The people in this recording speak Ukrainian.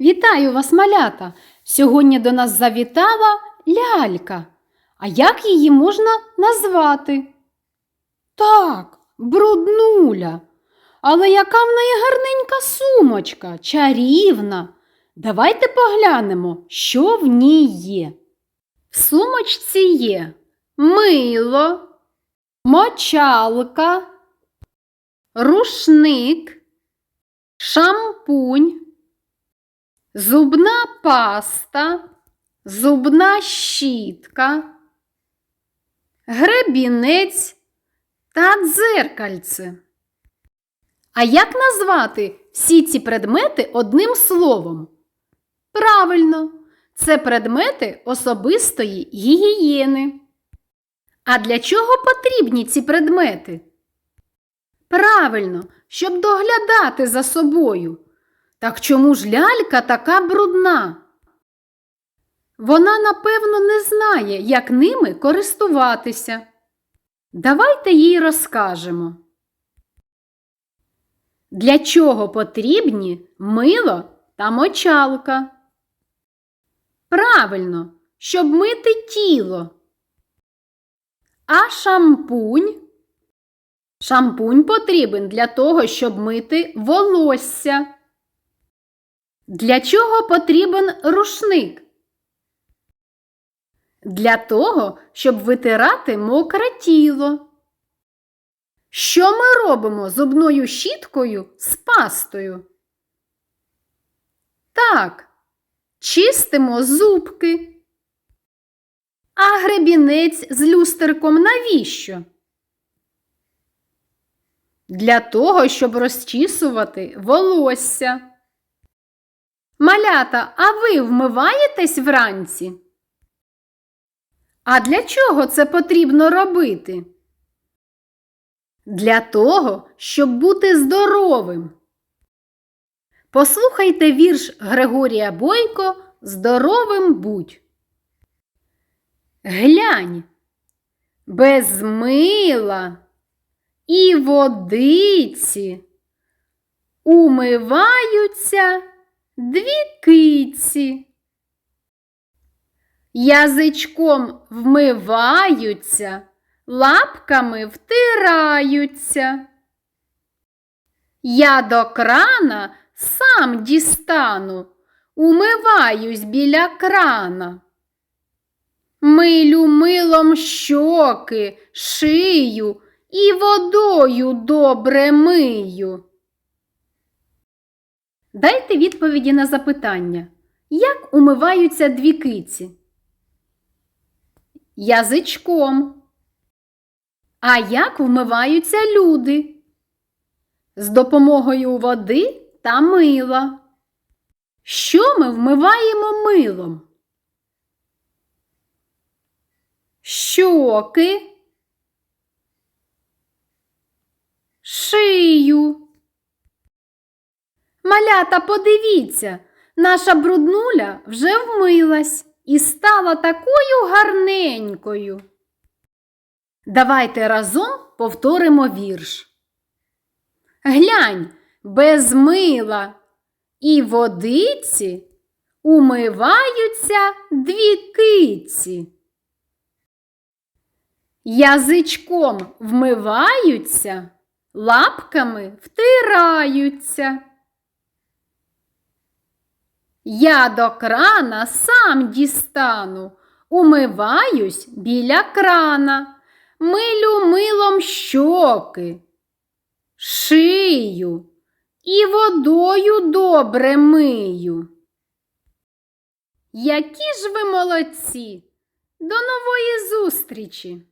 Вітаю вас, малята! Сьогодні до нас завітала лялька. А як її можна назвати? Так, бруднуля. Але яка в неї гарненька сумочка, чарівна. Давайте поглянемо, що в ній є. В сумочці є мило, мочалка, рушник, шампунь, зубна паста, зубна щітка, гребінець та дзеркальце. А як назвати всі ці предмети одним словом? Правильно, це предмети особистої гігієни. А для чого потрібні ці предмети? Правильно, щоб доглядати за собою. Так чому ж лялька така брудна? Вона, напевно, не знає, як ними користуватися. Давайте їй розкажемо. Для чого потрібні мило та мочалка? Правильно, щоб мити тіло. А шампунь? Шампунь потрібен для того, щоб мити волосся. Для чого потрібен рушник? Для того, щоб витирати мокре тіло. Що ми робимо зубною щіткою з пастою? Так, чистимо зубки. А гребінець з люстерком навіщо? Для того, щоб розчісувати волосся. Малята, а ви вмиваєтесь вранці? А для чого це потрібно робити? Для того, щоб бути здоровим. Послухайте вірш Григорія Бойко Здоровим будь. Глянь, без мила і водиці умиваються дві киці. Язичком вмиваються, лапками втираються. Я до крана сам дістану, умиваюсь біля крана. Милю милом щоки, шию і водою добре мию. Дайте відповіді на запитання. Як умиваються дві киці? Язичком. А як вмиваються люди? З допомогою води та мила. Що ми вмиваємо милом? Щоки, шию. Малята, подивіться, наша бруднуля вже вмилась і стала такою гарненькою. Давайте разом повторимо вірш. Глянь, без мила і водиці умиваються дві киці. Язичком вмиваються, лапками втираються. Я до крана сам дістану, умиваюсь біля крана, милю милом щоки, шию і водою добре мию. Які ж ви молодці! До нової зустрічі!